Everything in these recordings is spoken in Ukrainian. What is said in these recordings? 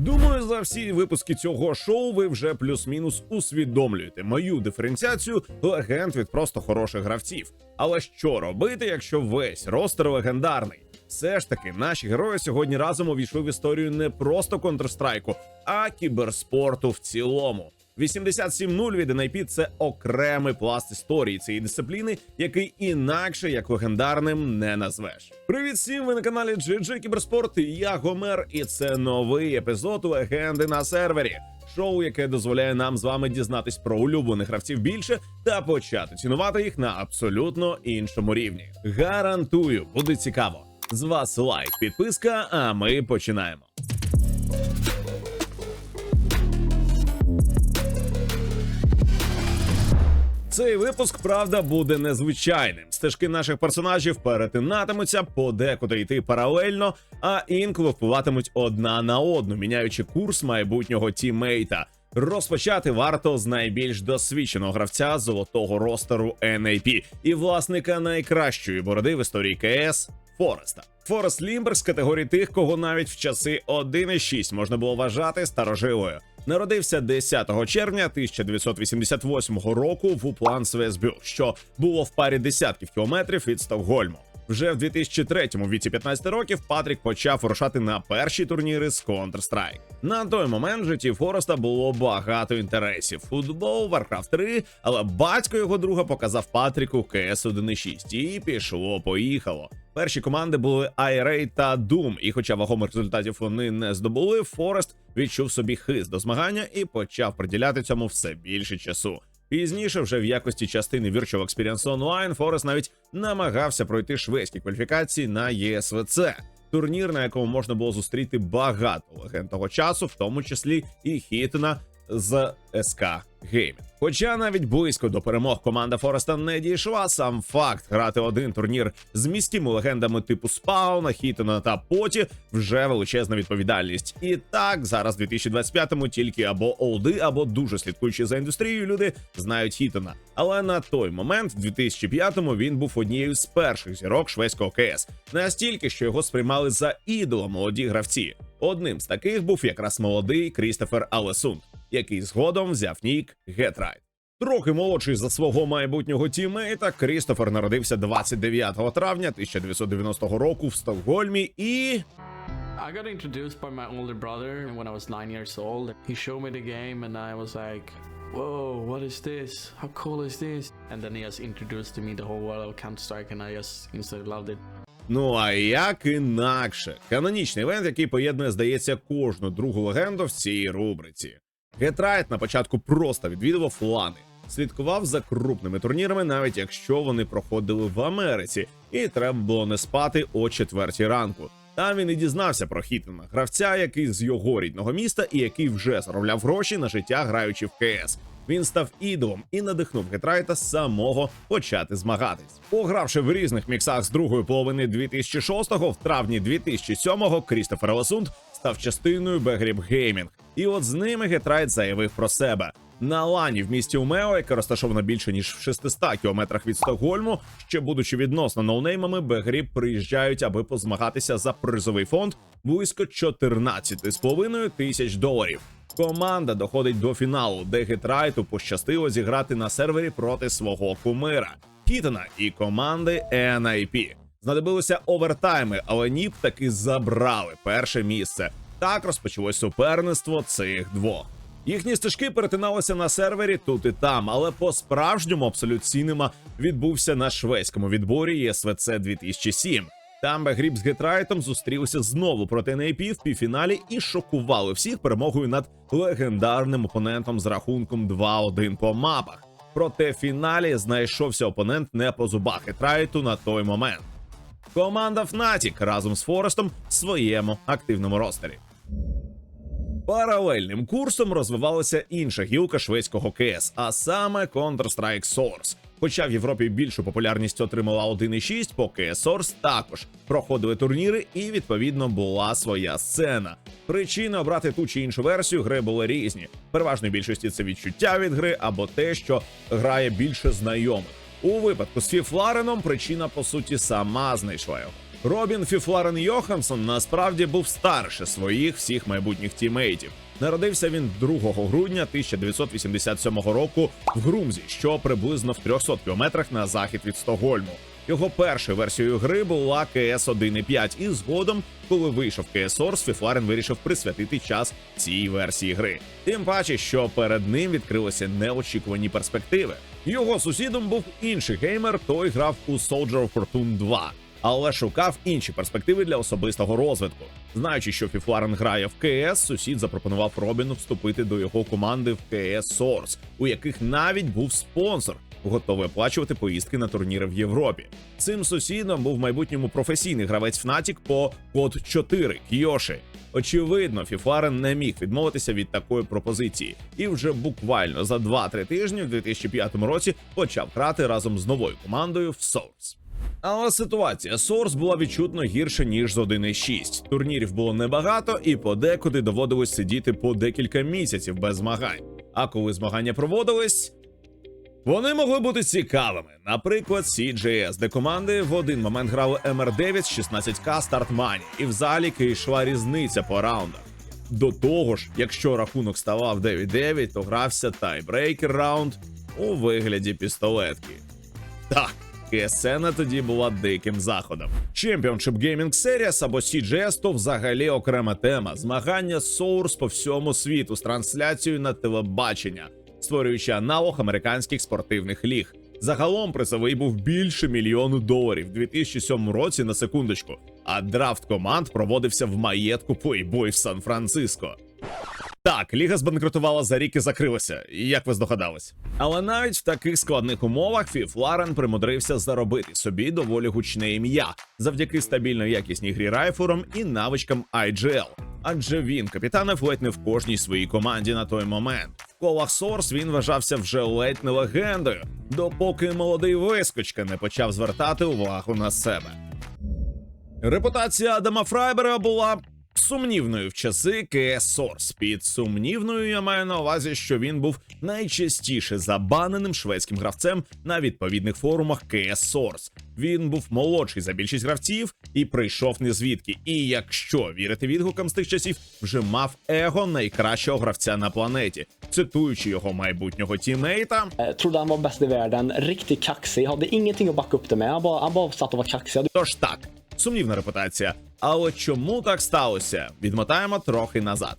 Думаю, за всі випуски цього шоу ви вже плюс-мінус усвідомлюєте мою диференціацію легенд від просто хороших гравців. Але що робити, якщо весь ростер легендарний? Все ж таки, наші герої сьогодні разом увійшли в історію не просто Counter-Strike, а кіберспорту в цілому. 87.0 від NIP – це окремий пласт історії цієї дисципліни, який інакше як легендарним не назвеш. Привіт всім! Ви на каналі GG Кіберспорт. Я Гомер, і це новий епізод легенди на сервері. Шоу, яке дозволяє нам з вами дізнатись про улюблених гравців більше та почати цінувати їх на абсолютно іншому рівні. Гарантую, буде цікаво. З вас лайк, підписка, а ми починаємо. Цей випуск, правда, буде незвичайним. Стежки наших персонажів перетинатимуться, подекуди йти паралельно, а інколи впливатимуть одна на одну, міняючи курс майбутнього тіммейта. Розпочати варто з найбільш досвідченого гравця золотого ростеру NAP і власника найкращої бороди в історії КС Фореста. Форест Лімберг з категорії тих, кого навіть в часи 1.6 можна було вважати старожилою. Народився 10 червня 1988 року в Уплан Свесбю, що було в парі десятків кілометрів від Стокгольму. Вже в 2003-му віці 15 років Патрік почав вирушати на перші турніри з Counter-Strike. На той момент в житті Фореста було багато інтересів: футбол, Warcraft 3, але батько його друга показав Патріку CS 1.6 і пішло, поїхало. Перші команди були IRA та Doom, і хоча вагомих результатів вони не здобули, Форест відчув собі хист до змагання і почав приділяти цьому все більше часу. Пізніше, вже в якості частини Virtual Experience Online, Форест навіть намагався пройти шведські кваліфікації на ЄСВЦ. Турнір, на якому можна було зустріти багато легенд того часу, в тому числі і Хітна з СК Геймінг. Хоча навіть близько до перемог команда Фореста не дійшла, сам факт грати один турнір з міськими легендами типу Спауна, Хітона та Поті вже величезна відповідальність. І так зараз, в 2025-му, тільки або олди, або дуже слідкуючи за індустрією, люди знають Хітона. Але на той момент, в 2005-му, він був однією з перших зірок шведського КС, настільки, що його сприймали за ідола молоді гравці. Одним з таких був якраз молодий Крістофер Алесунд, який згодом взяв нік Гетрайт. Трохи молодший за свого майбутнього тіммейта, Крістофер народився 29 травня 1990 року в Стокгольмі і I got introduced by my older brother when I was nine years old. He showed me the game, and I was like, "Whoa, what is this? How cool is this?" And then he just introduced to me the whole world of Counter Strike, and I just instantly loved it. Ну а як інакше, канонічний івент, який поєднує, здається, кожну другу легенду в цій рубриці. Гетрайт на початку просто відвідував лани, слідкував за крупними турнірами, навіть якщо вони проходили в Америці, і треба було не спати о четвертій ранку. Там він і дізнався про Хітона, гравця, який з його рідного міста і який вже заробляв гроші на життя, граючи в КС. Він став ідолом і надихнув Гетрайта самого почати змагатись. Погравши в різних міксах з другої половини 2006-го, в травні 2007-го Крістофер Ласунд став частиною Бегріб Геймінг. І от з ними Гетрайт заявив про себе. На лані в місті Умео, яке розташовано більше ніж в 600 кілометрах від Стокгольму, ще будучи відносно ноунеймами, Бегріб приїжджають, аби позмагатися за призовий фонд близько 14,5 тисяч доларів. Команда доходить до фіналу, де Гетрайту пощастило зіграти на сервері проти свого кумира Хітона і команди NIP. Знадобилися овертайми, але Ніп таки забрали перше місце. Так розпочалось суперництво цих двох. Їхні стежки перетиналися на сервері тут і там, але по-справжньому абсолют Сінема відбувся на шведському відборі ЄСВЦ 2007. Там Бегріб з Гетрайтом зустрілися знову проти NAP в півфіналі і шокували всіх перемогою над легендарним опонентом з рахунком 2-1 по мапах. Проте в фіналі знайшовся опонент не по зубах Гетрайту на той момент. Команда Fnatic разом з Форестом в своєму активному ростері. Паралельним курсом розвивалася інша гілка шведського КС, а саме Counter-Strike Source. Хоча в Європі більшу популярність отримала 1.6, поки Source також проходили турніри, і відповідно була своя сцена. Причини обрати ту чи іншу версію гри були різні. Переважної більшості це відчуття від гри або те, що грає більше знайомих. У випадку з Фіфлареном причина по суті сама знайшла його. Робін Фіфларен Йоханссон насправді був старше своїх всіх майбутніх тімейтів. Народився він 2 грудня 1987 року в Грумзі, що приблизно в 300 кілометрах на захід від Стокгольму. Його першою версією гри була КС 1.5, і згодом, коли вийшов КС Source, Фіфларен вирішив присвятити час цій версії гри. Тим паче, що перед ним відкрилися неочікувані перспективи. Його сусідом був інший геймер, той грав у Soldier of Fortune 2 але шукав інші перспективи для особистого розвитку. Знаючи, що Фіфларен грає в КС, сусід запропонував Робіну вступити до його команди в КС Source, у яких навіть був спонсор, готовий оплачувати поїздки на турніри в Європі. Цим сусідом був майбутньому професійний гравець Fnatic по код 4 Кйоші. Очевидно, Фіфларен не міг відмовитися від такої пропозиції, і вже буквально за 2-3 тижні в 2005 році почав грати разом з новою командою в Source. Але ситуація Source була відчутно гірша ніж з 1.6. Турнірів було небагато, і подекуди доводилось сидіти по декілька місяців без змагань. А коли змагання проводились, вони могли бути цікавими. Наприклад, CJS, де команди в один момент грали MR9 з 16к стартмані, і в заліки йшла різниця по раундах. До того ж, якщо рахунок ставав 9-9, то грався тайбрейкер раунд у вигляді пістолетки. Так, КСН тоді була диким заходом. Championship Gaming Series або CGS – то взагалі окрема тема. Змагання Source по всьому світу з трансляцією на телебачення, створюючи аналог американських спортивних ліг. Загалом призовий був більше мільйону доларів в 2007 році на секундочку. А драфт команд проводився в маєтку Playboy в Сан-Франциско. Так, ліга збанкрутувала за рік і закрилася, як ви здогадались. Але навіть в таких складних умовах Фіф Ларен примудрився заробити собі доволі гучне ім'я завдяки стабільно якісній грі райфуром і навичкам IGL. Адже він капітанив ледь не в кожній своїй команді на той момент. В колах Source він вважався вже ледь не легендою, допоки молодий вискочка не почав звертати увагу на себе. Репутація Адама Фрайбера була сумнівною в часи КС Source. Під сумнівною я маю на увазі, що він був найчастіше забаненим шведським гравцем на відповідних форумах КС Source. Він був молодший за більшість гравців і прийшов не звідки. І якщо вірити відгукам з тих часів, вже мав его найкращого гравця на планеті, цитуючи його майбутнього тімейта. Han var bäst i världen, riktigt kaxig, hade ingenting att backa upp det med. Han bara, han bara satt och var kaxig. Тож так, сумнівна репутація. Але чому так сталося? Відмотаємо трохи назад.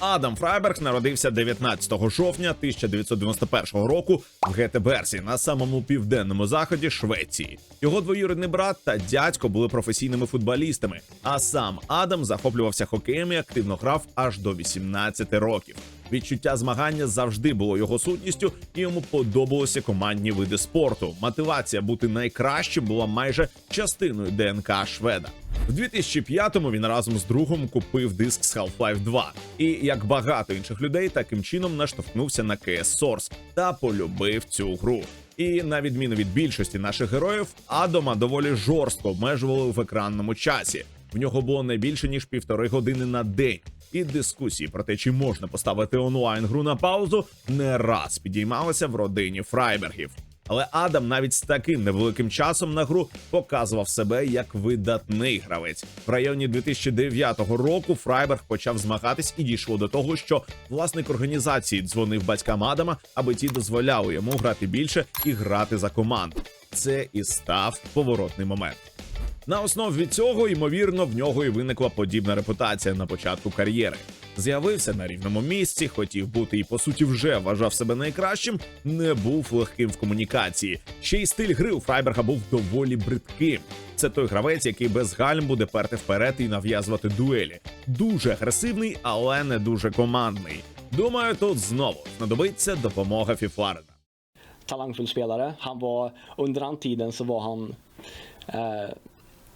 Адам Фрайберг народився 19 жовтня 1991 року в Гетеберсі на самому південному заході Швеції. Його двоюрідний брат та дядько були професійними футболістами. А сам Адам захоплювався хокеєм і активно грав аж до 18 років. Відчуття змагання завжди було його сутністю, і йому подобалися командні види спорту. Мотивація бути найкращим була майже частиною ДНК Шведа. В 2005-му він разом з другом купив диск з Half-Life 2. І як багато інших людей, таким чином наштовхнувся на CS Source та полюбив цю гру. І на відміну від більшості наших героїв, Адома доволі жорстко обмежували в екранному часі. В нього було не більше ніж півтори години на день. І дискусії про те, чи можна поставити онлайн гру на паузу, не раз підіймалися в родині Фрайбергів. Але Адам навіть з таким невеликим часом на гру показував себе як видатний гравець. В районі 2009 року Фрайберг почав змагатись і дійшло до того, що власник організації дзвонив батькам Адама, аби ті дозволяли йому грати більше і грати за команду. Це і став поворотний момент. На основі цього, ймовірно, в нього і виникла подібна репутація на початку кар'єри. З'явився на рівному місці, хотів бути і по суті вже вважав себе найкращим, не був легким в комунікації. Ще й стиль гри у Фрайберга був доволі бридким. Це той гравець, який без гальм буде перти вперед і нав'язувати дуелі. Дуже агресивний, але не дуже командний. Думаю, тут знову знадобиться допомога Фіфларена. Talangfull spelare. Han var,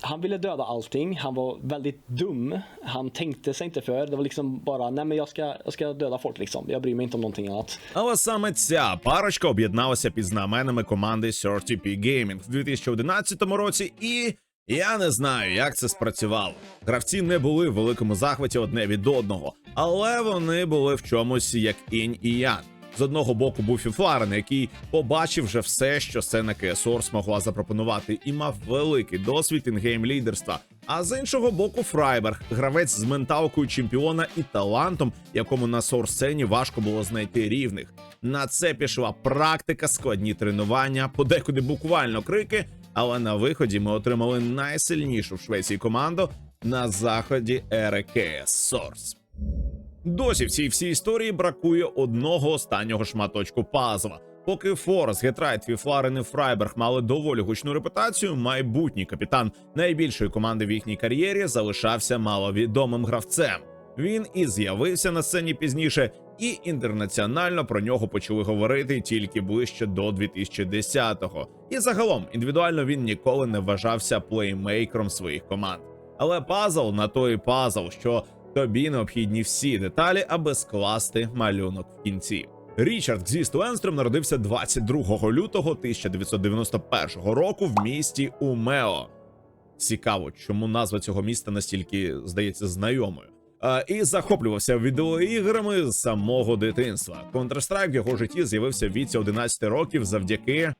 han ville döda allting. Han var väldigt dum. Han tänkte sig inte för. Det var liksom bara, nej men jag ska, jag ska döda folk liksom. Jag bryr mig inte om någonting annat. Але саме ця парочка об'єдналася під знаменами команди 30P Gaming в 2011 році, і я не знаю, як це спрацювало. Гравці не були в великому захваті одне від одного, але вони були в чомусь як інь і ян. З одного боку був Фіфларен, який побачив вже все, що сцена КСОР змогла запропонувати, і мав великий досвід інгейм лідерства. А з іншого боку, Фрайберг, гравець з менталкою чемпіона і талантом, якому на сор сцені важко було знайти рівних. На це пішла практика, складні тренування, подекуди буквально крики. Але на виході ми отримали найсильнішу в Швеції команду на заході ери КС Source. Досі в цій всій історії бракує одного останнього шматочку пазла. Поки Форс, Гетрайт, Фіфларен і Фрайберг мали доволі гучну репутацію, майбутній капітан найбільшої команди в їхній кар'єрі залишався маловідомим гравцем. Він і з'явився на сцені пізніше, і інтернаціонально про нього почали говорити тільки ближче до 2010-го. І загалом індивідуально він ніколи не вважався плеймейкером своїх команд. Але пазл на той пазл, що тобі необхідні всі деталі, аби скласти малюнок в кінці. Річард Гзіст Ленстрем народився 22 лютого 1991 року в місті Умео. Цікаво, чому назва цього міста настільки здається знайомою. І захоплювався відеоіграми з самого дитинства. Counter-Strike в його житті з'явився в віці 11 років завдяки.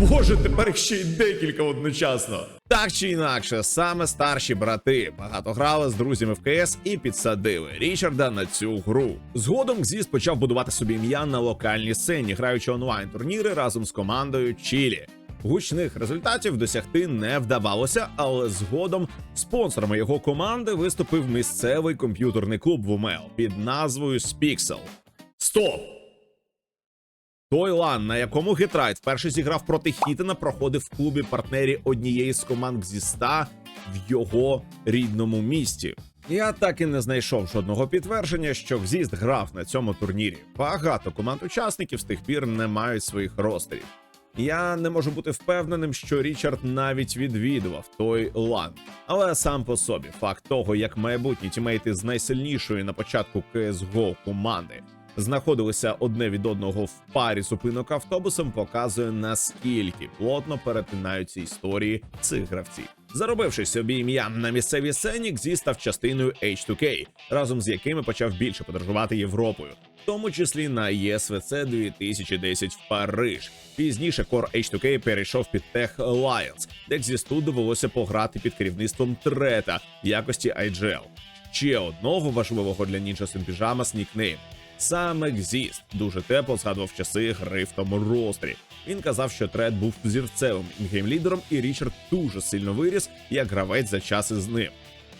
Боже, тепер ще й декілька одночасно. Так чи інакше, саме старші брати багато грали з друзями в КС і підсадили Річарда на цю гру. Згодом Гзіс почав будувати собі ім'я на локальній сцені, граючи онлайн турніри разом з командою Чілі. Гучних результатів досягти не вдавалося, але згодом спонсорами його команди виступив місцевий комп'ютерний клуб в Умео під назвою Spixel. Стоп! Той лан, на якому Гетрайт вперше зіграв проти Хітена, проходив в клубі партнері однієї з команд зі ста в його рідному місті. Я так і не знайшов жодного підтвердження, що Гзіст грав на цьому турнірі. Багато команд учасників з тих пір не мають своїх ростерів. Я не можу бути впевненим, що Річард навіть відвідував той лан. Але сам по собі факт того, як майбутні тімейти з найсильнішої на початку CSGO команди знаходилися одне від одного в парі зупинок автобусом, показує наскільки плотно перетинаються історії цих гравців. Заробивши собі ім'я на місцевій сцені, Гзі став частиною H2K, разом з якими почав більше подорожувати Європою, в тому числі на ЄСВЦ 2010 в Париж. Пізніше Core H2K перейшов під Tech Alliance, де Гзісту довелося пограти під керівництвом Трета в якості IGL. Ще одного важливого для Ninja Sin Pyjamas нікнейм. Саме Гзіст дуже тепло згадував часи гри в тому рострі. Він казав, що Тред був зірцевим інгейм-лідером, і Річард дуже сильно виріс як гравець за час із ним.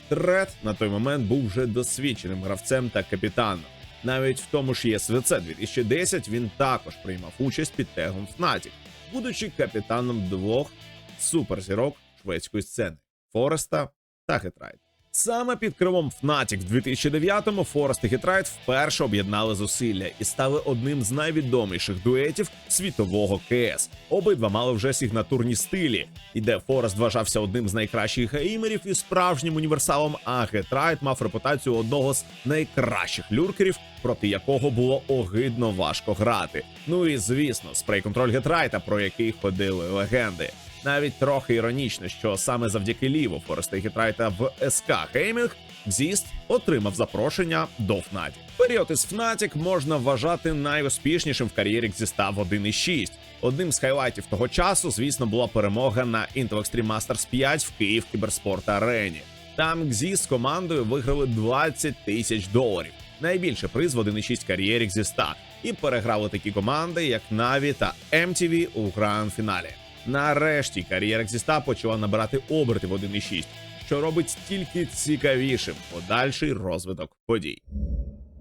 Тред на той момент був вже досвідченим гравцем та капітаном. Навіть в тому ж ЄСВЦ 2010 він також приймав участь під тегом Fnatic, будучи капітаном двох суперзірок шведської сцени Фореста та Гетрайт. Саме під крилом Fnatic в 2009-му Форест і Гетрайт вперше об'єднали зусилля і стали одним з найвідоміших дуетів світового КС. Обидва мали вже сигнатурні стилі, і де Форест вважався одним з найкращих геймерів і справжнім універсалом, а Гетрайт мав репутацію одного з найкращих люркерів, проти якого було огидно важко грати. Ну і звісно, спрей-контроль Гетрайта, про який ходили легенди. Навіть трохи іронічно, що саме завдяки ліву Фореста Гітрайта в СК Геймінг Зіст отримав запрошення до Fnatic. Період із Fnatic можна вважати найуспішнішим в кар'єрі Зіста в 1.6. Одним з хайлайтів того часу, звісно, була перемога на Intel Extreme Masters 5 в Київ Кіберспорт Арені. Там Гзі з командою виграли 20 тисяч доларів. Найбільше приз в 1.6 кар'єрі Зіста. І переграли такі команди, як Na'Vi та MTV у гранд-фіналі. Нарешті кар'єра Зіста почала набирати оберти в 1.6, що робить тільки цікавішим подальший розвиток подій.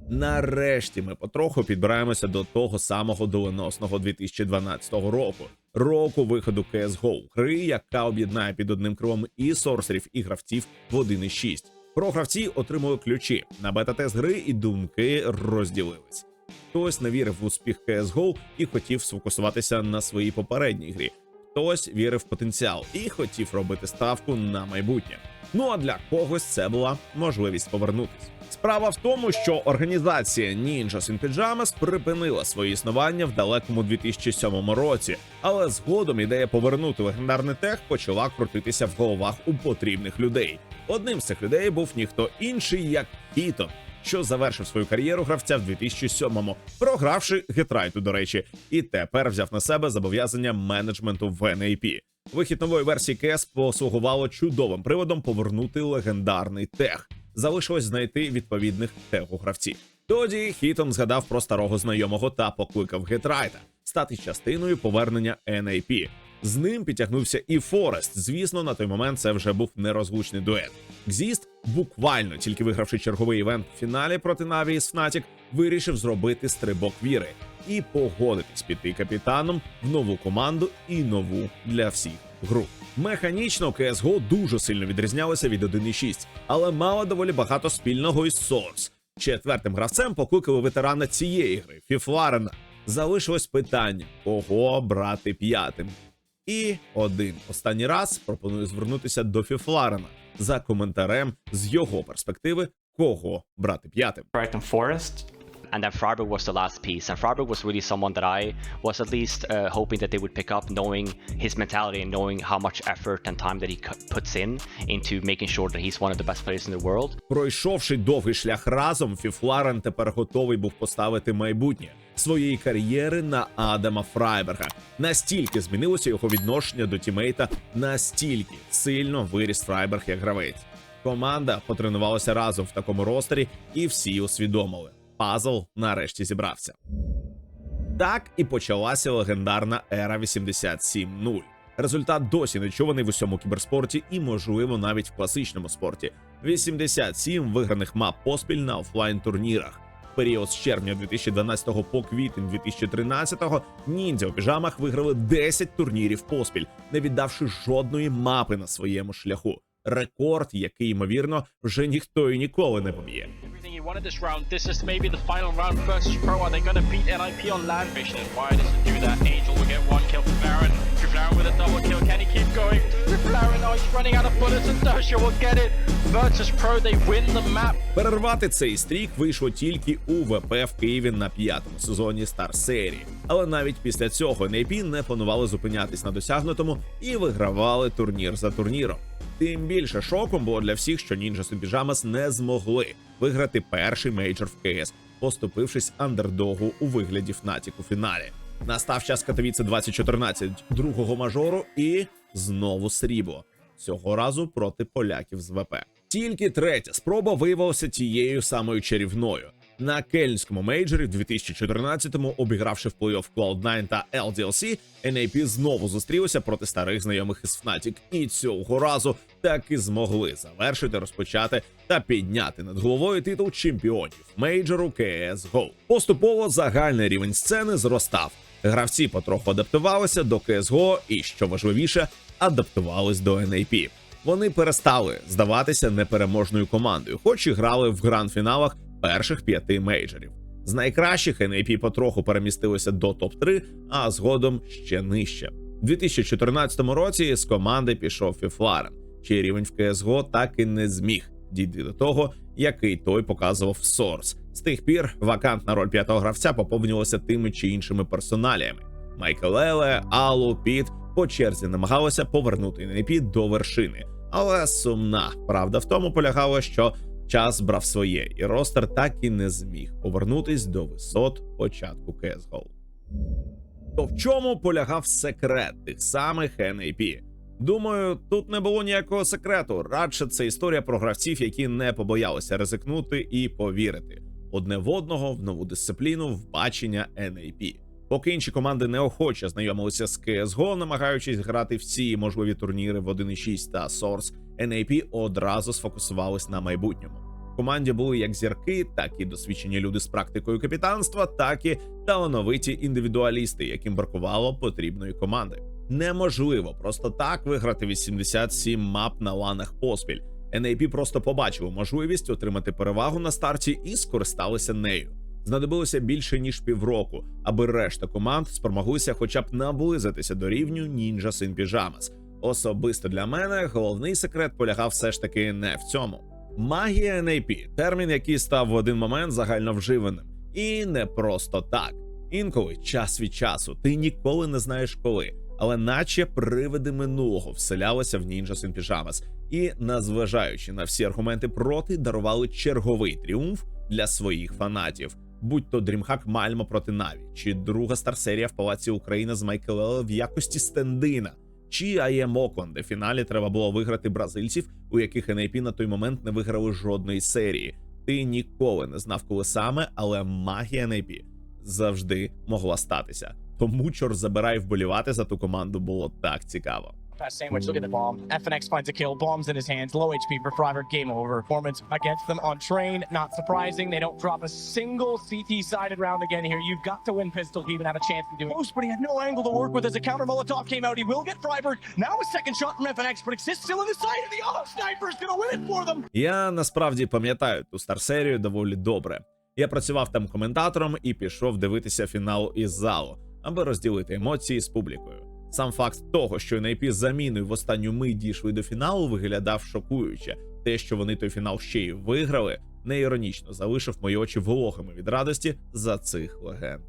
Нарешті ми потроху підбираємося до того самого доленосного 2012 року, року виходу CSGO, гри, яка об'єднає під одним крилом і сорсерів, і гравців в 1.6. Про гравці отримали ключі на бета-тест гри, і думки розділились. Хтось не вірив в успіх CSGO і хотів сфокусуватися на своїй попередній грі. Хтось вірив в потенціал і хотів робити ставку на майбутнє. Ну а для когось це була можливість повернутись. Справа в тому, що організація Ninja Sin Pyjamas припинила своє існування в далекому 2007 році, але згодом ідея повернути легендарний тех почала крутитися в головах у потрібних людей. Одним з цих людей був ніхто інший, як Хітон, що завершив свою кар'єру гравця в 2007-му, програвши гетрайту, до речі, і тепер взяв на себе зобов'язання менеджменту в NAP. Вихід нової версії КС послугувало чудовим приводом повернути легендарний тех. Залишилось знайти відповідних теху гравців. Тоді Хітон згадав про старого знайомого та покликав Гетрайта стати частиною повернення NAP. З ним підтягнувся і Форест. Звісно, на той момент це вже був нерозлучний дует. Гзіст, буквально тільки вигравши черговий івент в фіналі проти Навії з Fnatic, вирішив зробити стрибок віри і погодитись піти капітаном в нову команду і нову для всіх гру. Механічно CSGO дуже сильно відрізнялося від 1.6, але мало доволі багато спільного із Source. Четвертим гравцем покликали ветерана цієї гри Фіфларена. Залишилось питання, кого брати п'ятим. І один останній раз пропоную звернутися до Фіфларена за коментарем з його перспективи, кого брати п'ятим. Forest. And then Freiburg was the last piece. And Freiburg was really someone that I was at least uh, hoping that they would pick up, knowing his mentality and knowing how much effort and time that he puts in into making sure that he's one of the best players in the world. Пройшовши довгий шлях разом, Фіфларен тепер готовий був поставити майбутнє своєї кар'єри на Адама Фрайберга. Настільки змінилося його відношення до тімейта, настільки сильно виріс Фрайберг як гравець. Команда потренувалася разом в такому ростері, і всі усвідомили. Пазл нарешті зібрався. Так і почалася легендарна ера 87-0. Результат досі не чуваний в усьому кіберспорті і, можливо, навіть в класичному спорті. 87 виграних мап поспіль на офлайн турнірах. Період з червня 2012 по квітень 2013 ніндзя у піжамах виграли 10 турнірів поспіль, не віддавши жодної мапи на своєму шляху. Рекорд, який ймовірно вже ніхто і ніколи не поб'є. Wanted this round. This is maybe the final round versus Pro. Are they going to beat NIP on land vision? And why does it do that? Angel will get one kill from Baron. Flaren with a double kill. Can he keep going? Flaren, oh, he's running out of bullets and Dosia will get it. Virtus Pro, they win the map. Перервати цей стрік вийшло тільки у ВП в Києві на п'ятому сезоні Стар серії. Але навіть після цього NAP не планували зупинятись на досягнутому і вигравали турнір за турніром. Тим більше шоком було для всіх, що Ninjas and не змогли виграти перший мейджор в КС, поступившись андердогу у вигляді Fnatic у фіналі. Настав час Катовіце 2014 другого мажору і знову срібло. Цього разу проти поляків з ВП. Тільки третя спроба виявилася тією самою чарівною. На кельнському мейджорі в 2014-му, обігравши в плей-офф Cloud9 та LDLC, NAP знову зустрілися проти старих знайомих із Fnatic. І цього разу так і змогли завершити, розпочати та підняти над головою титул чемпіонів мейджору CSGO. Поступово загальний рівень сцени зростав. Гравці потроху адаптувалися до CSGO і, що важливіше, адаптувались до NAP. Вони перестали здаватися непереможною командою, хоч і грали в гранд-фіналах перших п'яти мейджорів. З найкращих NAP потроху перемістилися до топ-3, а згодом ще нижче. У 2014 році з команди пішов Фіфларен, чий рівень в CSGO так і не зміг дійти до того, який той показував в Source. З тих пір вакантна роль п'ятого гравця поповнювалася тими чи іншими персоналіями. Майкл Еле, Алу, Піт по черзі намагалися повернути NAP до вершини. Але сумна правда в тому полягала, що час брав своє, і ростер так і не зміг повернутись до висот початку CSGO. То в чому полягав секрет тих самих NAP? Думаю, тут не було ніякого секрету. Радше це історія про гравців, які не побоялися ризикнути і повірити одне в одного в нову дисципліну в бачення NAP. Поки інші команди неохоче знайомилися з CSGO, намагаючись грати всі можливі турніри в 1.6 та Source, NAP одразу сфокусувались на майбутньому. В команді були як зірки, так і досвідчені люди з практикою капітанства, так і талановиті індивідуалісти, яким бракувало потрібної команди. Неможливо просто так виграти 87 мап на ланах поспіль. NAP просто побачили можливість отримати перевагу на старті і скористалися нею. Знадобилося більше ніж півроку, аби решта команд спромоглися хоча б наблизитися до рівню Ninja Sin Pyjamas. Особисто для мене головний секрет полягав все ж таки не в цьому. Магія NAP – термін, який став в один момент загальновживаним, і не просто так. Інколи час від часу ти ніколи не знаєш коли, але наче привиди минулого вселялися в Sin Pyjamas і, незважаючи на всі аргументи проти, дарували черговий тріумф для своїх фанатів. Будь то DreamHack Мальмо проти Наві, чи друга старсерія в Палаці України з Майкелела в якості стендина, чи АЄМ Окон, де в фіналі треба було виграти бразильців, у яких НАП на той момент не виграли жодної серії. Ти ніколи не знав, коли саме, але магія НАП завжди могла статися. Тому чор забирай вболівати за ту команду було так цікаво. Pass sandwich, look at the bomb. FNX finds a kill, bombs in his hands, low HP for Freiberg, game over. Performance against them on train, not surprising. They don't drop a single CT sided round again here. You've got to win pistol to even have a chance to do it. Close, but he had no angle to work with as a counter Molotov came out. He will get Freiberg. Now a second shot from FNX, but exists still in the sight of the other sniper is gonna win it for them. Я насправді пам'ятаю ту старсерію доволі добре. Я працював там коментатором і пішов дивитися фінал із залу, аби розділити емоції з публікою. Сам факт того, що NIP з заміною в останню мить дійшли до фіналу, виглядав шокуюче. Те, що вони той фінал ще й виграли, не іронічно залишив мої очі вологими від радості за цих легенд.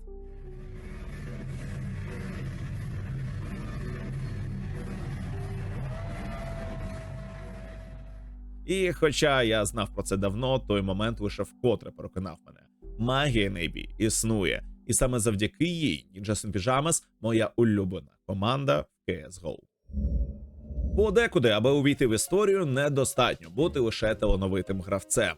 І хоча я знав про це давно, той момент лише вкотре переконав мене. Магія Нейбі існує, і саме завдяки їй Ninjas in Pyjamas – моя улюблена команда в CSGO. Подекуди, аби увійти в історію, недостатньо бути лише талановитим гравцем.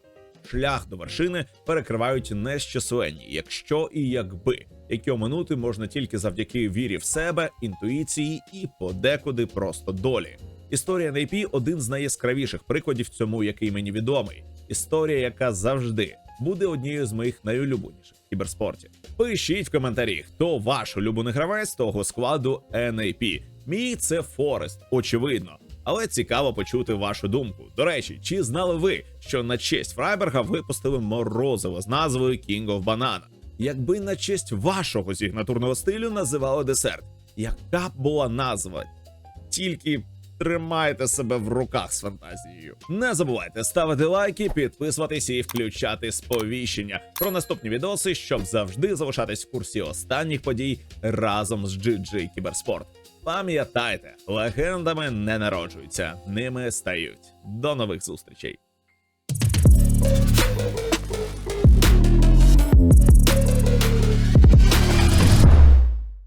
Шлях до вершини перекривають нещисленні, якщо і якби, які оминути можна тільки завдяки вірі в себе, інтуїції і подекуди просто долі. Історія NAP – один з найяскравіших прикладів цьому, який мені відомий. Історія, яка завжди буде однією з моїх найулюбленіших в кіберспорті. Пишіть в коментарі, хто ваш улюблений гравець того складу NAP. Мій це Форест, очевидно. Але цікаво почути вашу думку. До речі, чи знали ви, що на честь Фрайберга випустили морозиво з назвою King of Banana? Якби на честь вашого сигнатурного стилю називали десерт, яка б була назва? Тільки тримайте себе в руках з фантазією. Не забувайте ставити лайки, підписуватися і включати сповіщення про наступні відоси, щоб завжди залишатись в курсі останніх подій разом з GG Кіберспорт. Пам'ятайте, легендами не народжуються, ними стають. До нових зустрічей.